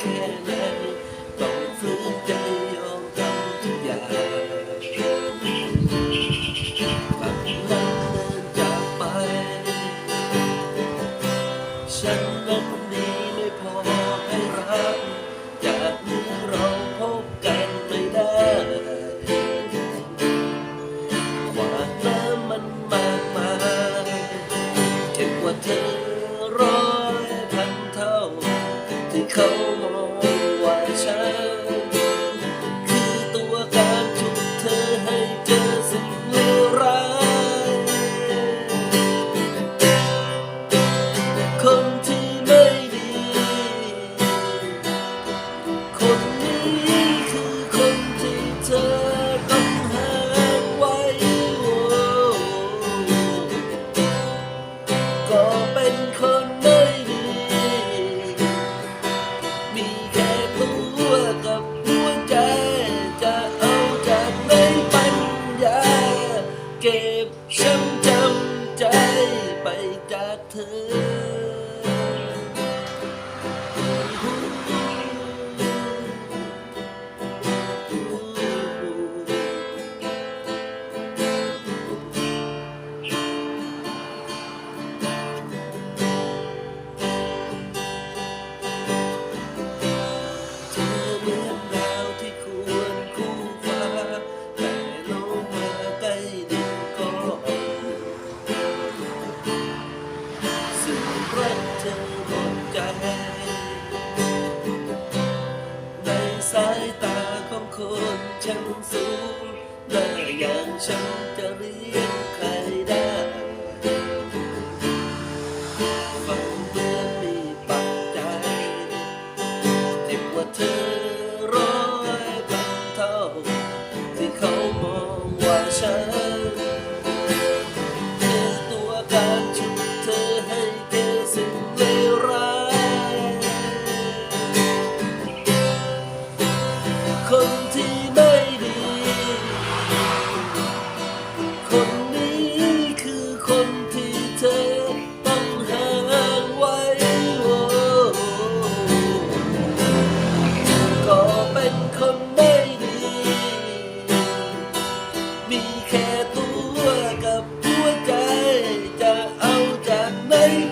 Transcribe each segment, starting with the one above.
แค่ไหนต้องฝืนใจยอมทำทุกอย่างฝันนั้นจากไป ฉันลบนี้ไม่พอให้รักจากนี้เราพบกันไม่ได้ขวาน้ำมันมากมายเห็นว่าเธอ cold. ากเธอ ฉันสูงและอย่างฉันจะเรียน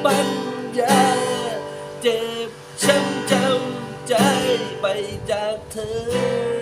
ปัญยาเจ็บช้ำเจ้าใจไปจากเธอ